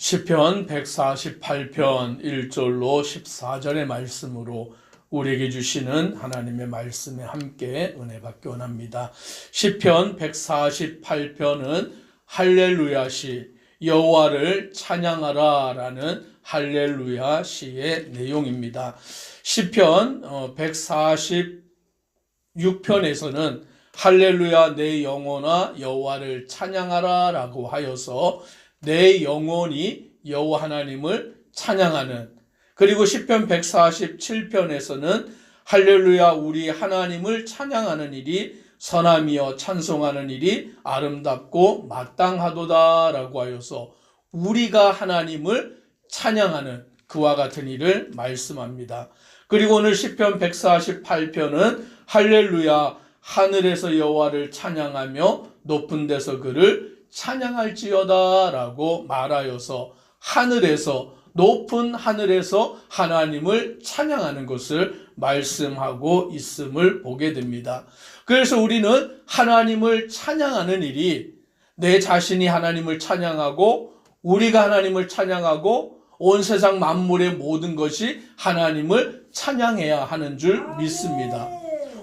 시편 148편 1절로 14절의 말씀으로 우리에게 주시는 하나님의 말씀에 함께 은혜 받기 원합니다. 시편 148편은 할렐루야 시 여호와를 찬양하라라는 할렐루야 시의 내용입니다. 시편 146편에서는 할렐루야 내 영혼아 여호와를 찬양하라라고 하여서 내 영혼이 여호와 하나님을 찬양하는 그리고 시편 147편에서는 할렐루야 우리 하나님을 찬양하는 일이 선함이여 찬송하는 일이 아름답고 마땅하도다라고 하여서 우리가 하나님을 찬양하는 그와 같은 일을 말씀합니다. 그리고 오늘 시편 148편은 할렐루야 하늘에서 여호와를 찬양하며 높은 데서 그를 찬양할지어다 라고 말하여서 하늘에서 높은 하늘에서 하나님을 찬양하는 것을 말씀하고 있음을 보게 됩니다. 그래서 우리는 하나님을 찬양하는 일이 내 자신이 하나님을 찬양하고 우리가 하나님을 찬양하고 온 세상 만물의 모든 것이 하나님을 찬양해야 하는 줄 믿습니다.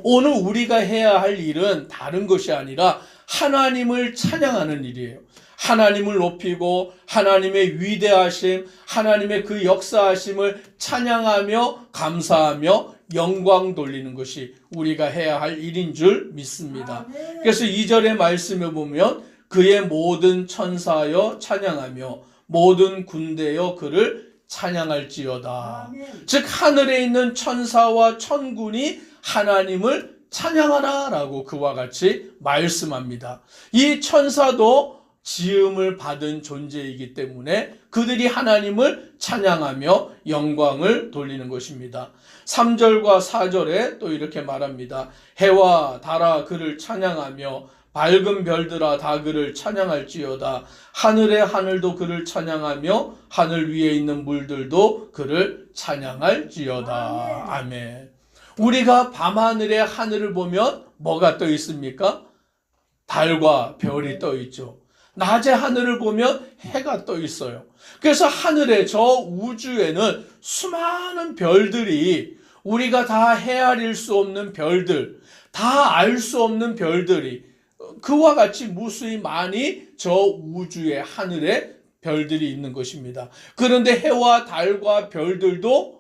오늘 우리가 해야 할 일은 다른 것이 아니라 하나님을 찬양하는 일이에요. 하나님을 높이고 하나님의 위대하심, 하나님의 그 역사하심을 찬양하며 감사하며 영광 돌리는 것이 우리가 해야 할 일인 줄 믿습니다. 그래서 2절의 말씀에 보면 그의 모든 천사여 찬양하며 모든 군대여 그를 찬양할지어다. 즉 하늘에 있는 천사와 천군이 하나님을 찬양하라 라고 그와 같이 말씀합니다. 이 천사도 지음을 받은 존재이기 때문에 그들이 하나님을 찬양하며 영광을 돌리는 것입니다. 3절과 4절에 또 이렇게 말합니다. 해와 달아 그를 찬양하며 밝은 별들아 다 그를 찬양할지어다. 하늘의 하늘도 그를 찬양하며 하늘 위에 있는 물들도 그를 찬양할지어다. 아멘. 우리가 밤하늘의 하늘을 보면 뭐가 떠 있습니까? 달과 별이 떠 있죠. 낮의 하늘을 보면 해가 떠 있어요. 그래서 하늘에 저 우주에는 수많은 별들이 우리가 다 헤아릴 수 없는 별들, 다 알 수 없는 별들이 그와 같이 무수히 많이 저 우주의 하늘에 별들이 있는 것입니다. 그런데 해와 달과 별들도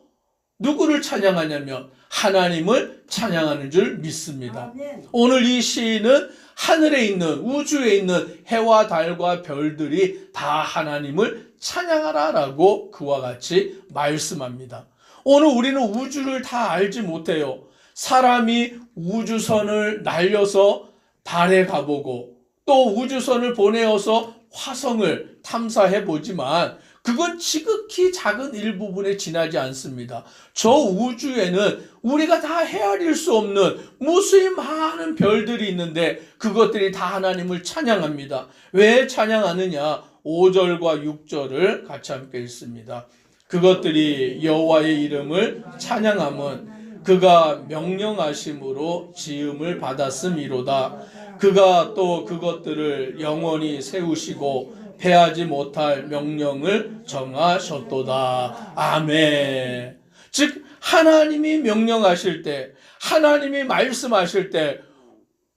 누구를 찬양하냐면 하나님을 찬양하는 줄 믿습니다. 오늘 이 시인은 하늘에 있는 우주에 있는 해와 달과 별들이 다 하나님을 찬양하라라고 그와 같이 말씀합니다. 오늘 우리는 우주를 다 알지 못해요. 사람이 우주선을 날려서 달에 가보고 또 우주선을 보내어서 화성을 탐사해 보지만 그건 지극히 작은 일부분에 지나지 않습니다. 저 우주에는 우리가 다 헤아릴 수 없는 무수히 많은 별들이 있는데 그것들이 다 하나님을 찬양합니다. 왜 찬양하느냐? 5절과 6절을 같이 함께 읽습니다. 그것들이 여호와의 이름을 찬양함은 그가 명령하심으로 지음을 받았음이로다. 그가 또 그것들을 영원히 세우시고 패하지 못할 명령을 정하셨도다. 아멘. 즉, 하나님이 명령하실 때, 하나님이 말씀하실 때,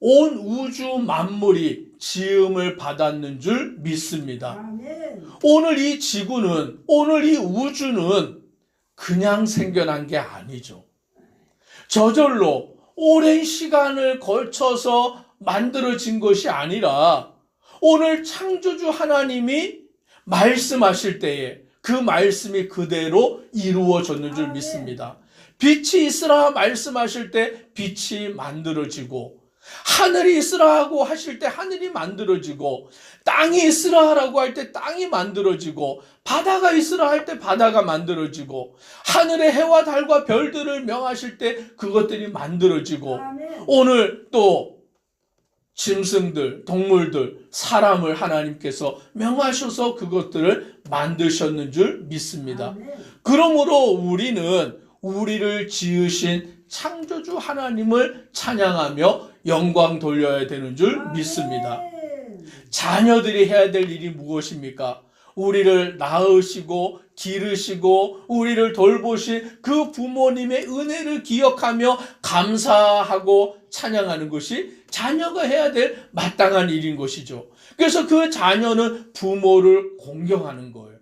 온 우주 만물이 지음을 받았는 줄 믿습니다. 오늘 이 지구는, 오늘 이 우주는 그냥 생겨난 게 아니죠. 저절로 오랜 시간을 걸쳐서 만들어진 것이 아니라 오늘 창조주 하나님이 말씀하실 때에 그 말씀이 그대로 이루어졌는 줄 믿습니다. 빛이 있으라 말씀하실 때 빛이 만들어지고 하늘이 있으라 하고 하실 때 하늘이 만들어지고 땅이 있으라라고 할 때 땅이 만들어지고 바다가 있으라 할 때 바다가 만들어지고 하늘의 해와 달과 별들을 명하실 때 그것들이 만들어지고 오늘 또 짐승들, 동물들, 사람을 하나님께서 명하셔서 그것들을 만드셨는 줄 믿습니다. 그러므로 우리는 우리를 지으신 창조주 하나님을 찬양하며 영광 돌려야 되는 줄 믿습니다. 자녀들이 해야 될 일이 무엇입니까? 우리를 낳으시고 기르시고 우리를 돌보신 그 부모님의 은혜를 기억하며 감사하고 찬양하는 것이 자녀가 해야 될 마땅한 일인 것이죠. 그래서 그 자녀는 부모를 공경하는 거예요.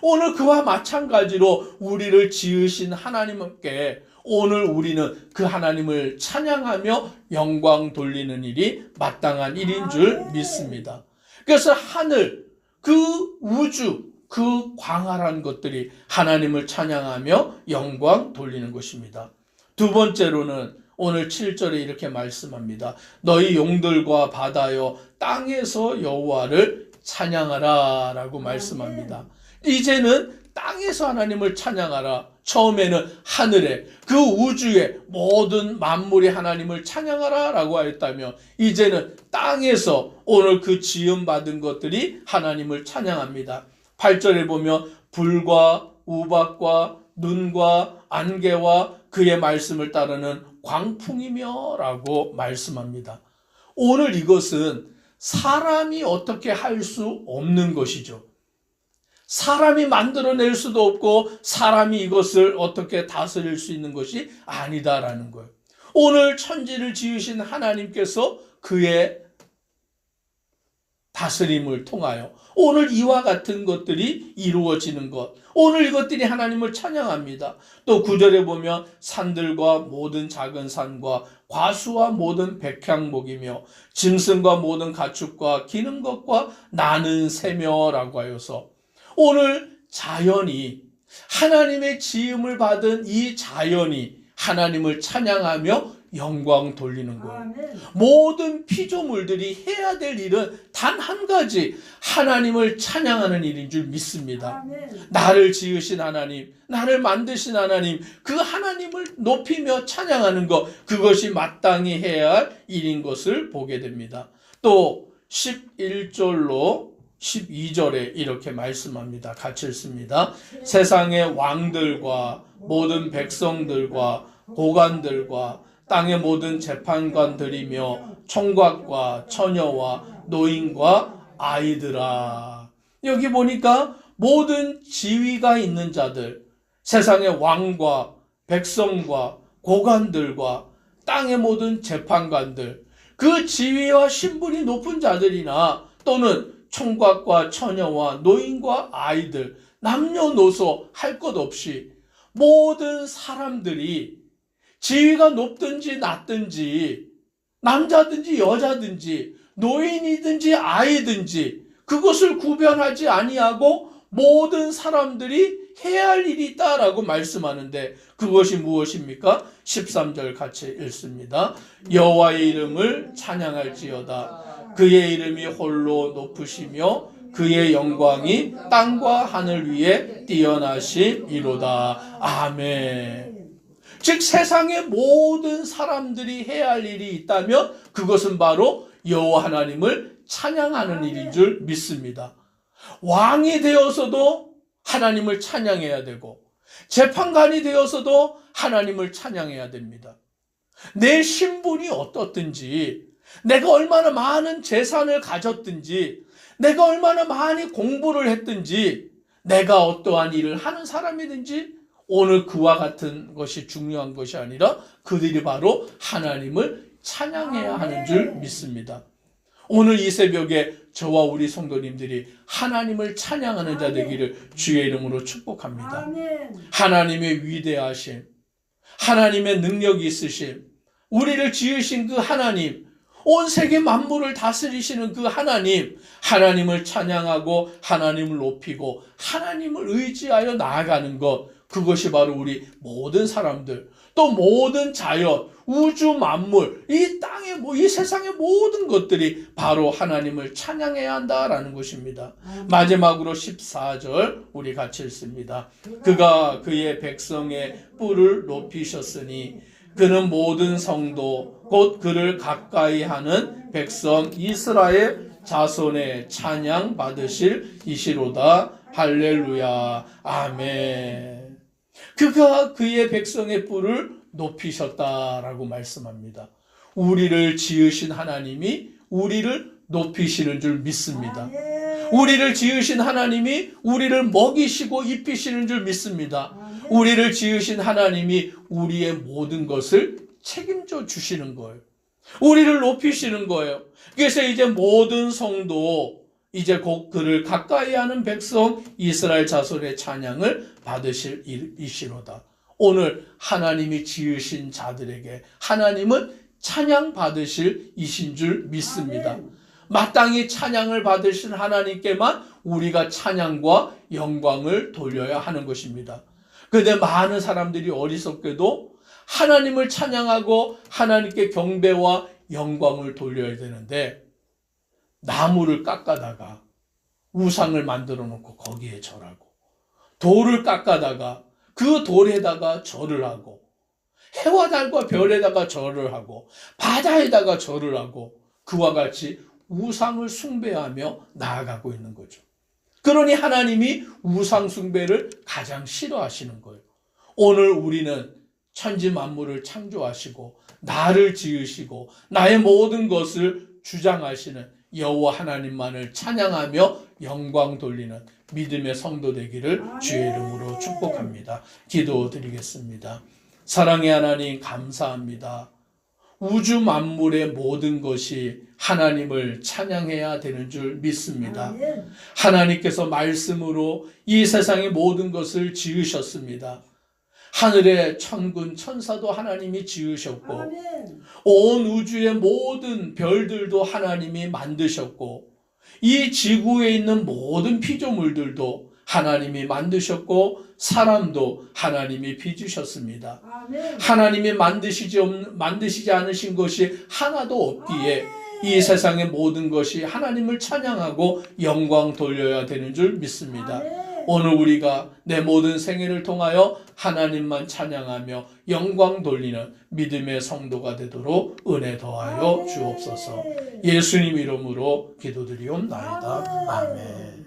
오늘 그와 마찬가지로 우리를 지으신 하나님께 오늘 우리는 그 하나님을 찬양하며 영광 돌리는 일이 마땅한 일인 줄 믿습니다. 그래서 하늘, 그 우주, 그 광활한 것들이 하나님을 찬양하며 영광 돌리는 것입니다. 두 번째로는 오늘 7절에 이렇게 말씀합니다. 너희 용들과 바다여 땅에서 여호와를 찬양하라 라고 말씀합니다. 이제는 땅에서 하나님을 찬양하라. 처음에는 하늘에 그 우주의 모든 만물이 하나님을 찬양하라 라고 하였다면 이제는 땅에서 오늘 그 지음 받은 것들이 하나님을 찬양합니다. 8절에 보면 불과 우박과 눈과 안개와 그의 말씀을 따르는 광풍이며 라고 말씀합니다. 오늘 이것은 사람이 어떻게 할 수 없는 것이죠. 사람이 만들어낼 수도 없고 사람이 이것을 어떻게 다스릴 수 있는 것이 아니다라는 거예요. 오늘 천지를 지으신 하나님께서 그의 다스림을 통하여 오늘 이와 같은 것들이 이루어지는 것. 오늘 이것들이 하나님을 찬양합니다. 또 구절에 보면 산들과 모든 작은 산과 과수와 모든 백향목이며 짐승과 모든 가축과 기는 것과 나는 새며라고 하여서 오늘 자연이 하나님의 지음을 받은 이 자연이 하나님을 찬양하며 영광 돌리는 거예요. 아멘. 모든 피조물들이 해야 될 일은 단 한 가지 하나님을 찬양하는 일인 줄 믿습니다. 나를 지으신 하나님, 나를 만드신 하나님, 그 하나님을 높이며 찬양하는 것, 그것이 마땅히 해야 할 일인 것을 보게 됩니다. 또 11절로 12절에 이렇게 말씀합니다. 같이 읽습니다. 세상의 왕들과 모든 백성들과 고관들과 땅의 모든 재판관들이며 총각과 처녀와 노인과 아이들아. 여기 보니까 모든 지위가 있는 자들, 세상의 왕과 백성과 고관들과 땅의 모든 재판관들, 그 지위와 신분이 높은 자들이나 또는 총각과 처녀와 노인과 아이들, 남녀노소 할 것 없이 모든 사람들이 지위가 높든지 낮든지 남자든지 여자든지 노인이든지 아이든지 그것을 구별하지 아니하고 모든 사람들이 해야 할 일이 있다라고 말씀하는데 그것이 무엇입니까? 13절 같이 읽습니다. 여호와의 이름을 찬양할지어다. 그의 이름이 홀로 높으시며 그의 영광이 땅과 하늘 위에 뛰어나심이로다. 아멘. 즉 세상의 모든 사람들이 해야 할 일이 있다면 그것은 바로 여호와 하나님을 찬양하는 일인 줄 믿습니다. 왕이 되어서도 하나님을 찬양해야 되고 재판관이 되어서도 하나님을 찬양해야 됩니다. 내 신분이 어떻든지 내가 얼마나 많은 재산을 가졌든지 내가 얼마나 많이 공부를 했든지 내가 어떠한 일을 하는 사람이든지 오늘 그와 같은 것이 중요한 것이 아니라 그들이 바로 하나님을 찬양해야 하는 줄 믿습니다. 오늘 이 새벽에 저와 우리 성도님들이 하나님을 찬양하는 자 되기를 주의 이름으로 축복합니다. 하나님의 위대하심, 하나님의 능력이 있으심, 우리를 지으신 그 하나님, 온 세계 만물을 다스리시는 그 하나님, 하나님을 찬양하고 하나님을 높이고 하나님을 의지하여 나아가는 것, 그것이 바로 우리 모든 사람들, 또 모든 자연, 우주 만물, 이 땅의 뭐, 이 세상의 모든 것들이 바로 하나님을 찬양해야 한다라는 것입니다. 마지막으로 14절 우리 같이 읽습니다. 그가 그의 백성의 뿔을 높이셨으니 그는 모든 성도 곧 그를 가까이 하는 백성 이스라엘 자손의 찬양 받으실 이시로다 할렐루야 아멘. 그가 그의 백성의 뿔을 높이셨다라고 말씀합니다. 우리를 지으신 하나님이 우리를 높이시는 줄 믿습니다. 아멘. 우리를 지으신 하나님이 우리를 먹이시고 입히시는 줄 믿습니다. 아멘. 우리를 지으신 하나님이 우리의 모든 것을 책임져 주시는 거예요. 우리를 높이시는 거예요. 그래서 이제 모든 성도 이제 곧 그를 가까이 하는 백성 이스라엘 자손의 찬양을 받으실 일- 이시로다. 오늘 하나님이 지으신 자들에게 하나님은 찬양 받으실 이신 줄 믿습니다. 마땅히 찬양을 받으신 하나님께만 우리가 찬양과 영광을 돌려야 하는 것입니다. 그런데 많은 사람들이 어리석게도 하나님을 찬양하고 하나님께 경배와 영광을 돌려야 되는데 나무를 깎아다가 우상을 만들어 놓고 거기에 절하고 돌을 깎아다가 그 돌에다가 절을 하고 해와 달과 별에다가 절을 하고 바다에다가 절을 하고 그와 같이 우상을 숭배하며 나아가고 있는 거죠. 그러니 하나님이 우상 숭배를 가장 싫어하시는 거예요. 오늘 우리는 천지 만물을 창조하시고 나를 지으시고 나의 모든 것을 주장하시는 여호와 하나님만을 찬양하며 영광 돌리는 믿음의 성도 되기를 주의 이름으로 축복합니다. 기도드리겠습니다. 사랑의 하나님 감사합니다. 우주 만물의 모든 것이 하나님을 찬양해야 되는 줄 믿습니다. 하나님께서 말씀으로 이 세상의 모든 것을 지으셨습니다. 하늘의 천군 천사도 하나님이 지으셨고 아멘. 온 우주의 모든 별들도 하나님이 만드셨고 이 지구에 있는 모든 피조물들도 하나님이 만드셨고 사람도 하나님이 빚으셨습니다. 아멘. 하나님이 만드시지 없, 만드시지 않으신 것이 하나도 없기에 이 세상의 모든 것이 하나님을 찬양하고 영광 돌려야 되는 줄 믿습니다. 아멘. 오늘 우리가 내 모든 생애를 통하여 하나님만 찬양하며 영광 돌리는 믿음의 성도가 되도록 은혜 더하여 주옵소서. 예수님 이름으로 기도드리옵나이다. 아멘.